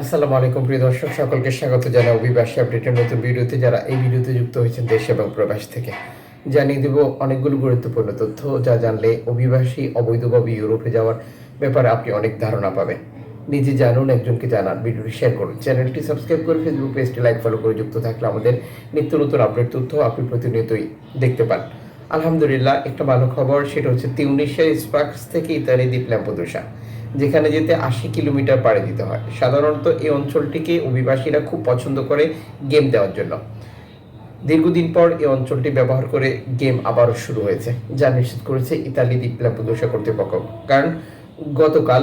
আসসালামু আলাইকুম, প্রিয় দর্শক, সকলকে স্বাগত জানাই অভিবাসী আপডেটের নতুন ভিডিওতে। যারা এই ভিডিওতে যুক্ত হয়েছেন দেশ এবং প্রবাস থেকে, জানিয়ে দেব অনেকগুলো গুরুত্বপূর্ণ তথ্য, যা জানলে অভিবাসী অবৈধভাবে ইউরোপে যাওয়ার ব্যাপারে আপনি অনেক ধারণা পাবেন। নিজে জানুন, একজনকে জানান, ভিডিওটি শেয়ার করুন। চ্যানেলটি সাবস্ক্রাইব করে ফেসবুক পেজটি লাইক, ফলো করে যুক্ত থাকলে আমাদের নিত্য নতুন আপডেট তথ্য আপনি প্রতিনিয়তই দেখতে পান। আলহামদুলিল্লাহ, একটা ভালো খবর, সেটা হচ্ছে তিউনিশিয়া স্পার্কস থেকে ইতালি দ্বীপ ল্যাম্পোদোসা যেখানে যেতে আশি কিলোমিটার পাড়ে দিতে হয়। সাধারণত এই অঞ্চলটিকে অভিবাসীরা খুব পছন্দ করে গেম দেওয়ার জন্য। দীর্ঘদিন পর এই অঞ্চলটি ব্যবহার করে গেম আবারও শুরু হয়েছে, যা নিশ্চিত করেছে ইতালি দ্বীপ প্রদর্শা কর্তৃপক্ষ। কারণ গতকাল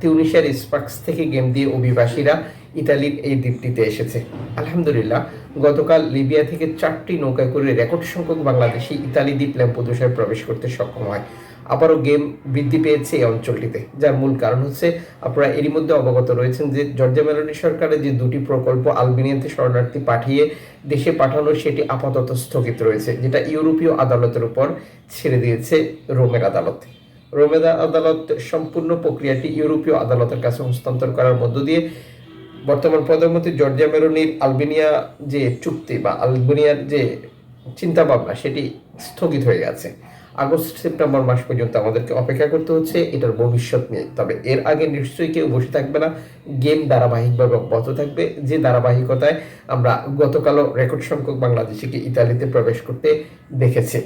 তিউনিশিয়ার স্পার্কস থেকে গেম দিয়ে অভিবাসীরা ইতালির এই দ্বীপটিতে এসেছে। আলহামদুলিল্লাহ, গতকাল লিবিয়া থেকে চারটি নৌকায় করে রেকর্ড সংখ্যক বাংলাদেশি ইতালি দ্বীপ ল্যাম্পোদোসায় প্রবেশ করতে সক্ষম হয়। আবারও গেম বৃদ্ধি পেয়েছে এই অঞ্চলটিতে, যার মূল কারণ হচ্ছে আপনারা এরই মধ্যে অবগত রয়েছেন যে জর্জা মেলোনি সরকারের যে দুটি প্রকল্প আলবেনিয়াতে শরণার্থী পাঠিয়ে দেশে পাঠানো, সেটি আপাতত স্থগিত রয়েছে, যেটা ইউরোপীয় আদালতের উপর ছেড়ে দিয়েছে রোমের আদালত। রোমের আদালত সম্পূর্ণ প্রক্রিয়াটি ইউরোপীয় আদালতের কাছে হস্তান্তর করার মধ্য দিয়ে বর্তমান প্রধানমন্ত্রী জর্জিয়া মেলোনির আলবেনিয়া যে চুক্তি বা আলবেনিয়ার যে চিন্তা ভাবনা সেটি স্থগিত হয়ে গেছে। আগস্ট সেপ্টেম্বর মাস পর্যন্ত আমাদেরকে অপেক্ষা করতে হচ্ছে, এটার ভবিষ্যৎ নিয়ে। তবে এর আগে নিশ্চয়ই কেউ বসে থাকবে না, গেম ধারাবাহিকভাবে অব্যাহত থাকবে। যে ধারাবাহিকতায় আমরা গতকালও রেকর্ড সংখ্যক বাংলাদেশিকে ইতালিতে প্রবেশ করতে দেখেছি।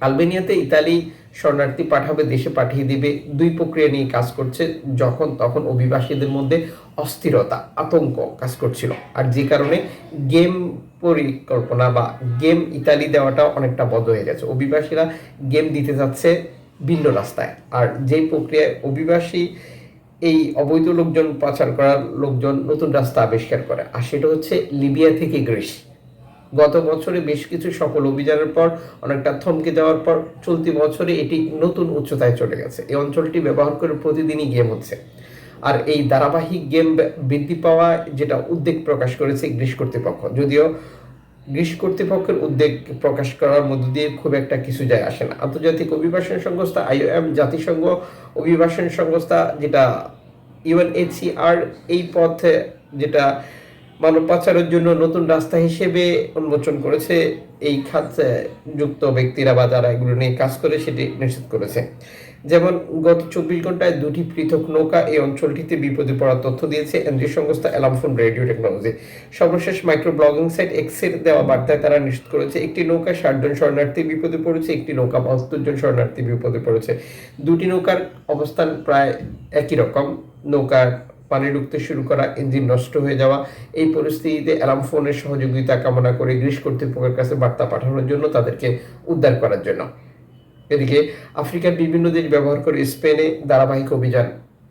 আলবেনিয়াতে ইতালি শরণার্থী পাঠাবে, দেশে পাঠিয়ে দিবে, দুই প্রক্রিয়া নিয়ে কাজ করছে, যখন তখন অভিবাসীদের মধ্যে অস্থিরতা, আতঙ্ক কাজ করছিল। আর যে কারণে গেম পরিকল্পনা বা গেম ইতালি দেওয়াটা অনেকটা বন্ধ হয়ে গেছে। অভিবাসীরা গেম দিতে যাচ্ছে ভিন্ন রাস্তায়। আর যেই প্রক্রিয়ায় অভিবাসী এই অবৈধ লোকজন পাচার করার লোকজন নতুন রাস্তা আবিষ্কার করে। আর সেটা হচ্ছে লিবিয়া থেকে গ্রিস। গত বছরে বেশ কিছু সফল অভিযানের পর, অনেকটা থমকে দেওয়ার পর চলতি বছরে এটি নতুন উচ্চতায় চলে গেছে। এই অঞ্চলটি ব্যবহার করে প্রতিদিনই গেম হচ্ছে। আর এই ধারাবাহিক গেম বৃদ্ধি পাওয়া যেটা উদ্বেগ প্রকাশ করেছে গ্রীস কর্তৃপক্ষ। যদিও গ্রীস কর্তৃপক্ষের উদ্বেগ প্রকাশ করার মধ্য দিয়ে খুব একটা কিছু যায় আসে না। আন্তর্জাতিক অভিবাসন সংস্থা আইওএম জাতিসংঘ অভিবাসন সংস্থা, যেটা ইউএনএইচসিআর এই পথে যেটা মানব পাচারের জন্য নতুন রাস্তা হিসেবে উন্মোচন করেছে এই খাত যুক্ত ব্যক্তিরা বা যারা এগুলো নিয়ে কাজ করে সেটি নিশ্চিত করেছে। যেমন, গত চব্বিশ ঘন্টায় দুটি পৃথক নৌকা এই অঞ্চলটিতে বিপদে পড়ার তথ্য দিয়েছে এনজিও সংস্থা অ্যালামফোন রেডিও টেকনোলজি। সর্বশেষ মাইক্রো ব্লগিং সাইট এক্সের দেওয়া বার্তায় তারা নিশ্চিত করেছে, একটি নৌকায় ষাটজন শরণার্থী বিপদে পড়েছে, একটি নৌকা বাহাত্তর জন শরণার্থী বিপদে পড়েছে। দুটি নৌকার অবস্থান প্রায় একই রকম। নৌকার পানি ঢুকতে শুরু করা, ইঞ্জিন নষ্ট হয়ে যাওয়া, এই পরিস্থিতিতে অ্যালার্ম ফোনের সহযোগিতা কামনা করে গ্রিস কর্তৃপক্ষের কাছে বার্তা পাঠানোর জন্য তাদেরকে উদ্ধার করার জন্য। এদিকে আফ্রিকার বিভিন্ন দেশ ব্যবহার করে স্পেনে ধারাবাহিক অভিযান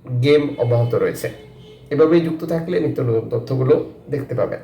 গেম অব্যাহত রয়েছে। এভাবেই যুক্ত থাকলে নিত্য নতুন তথ্যগুলো দেখতে পাবেন।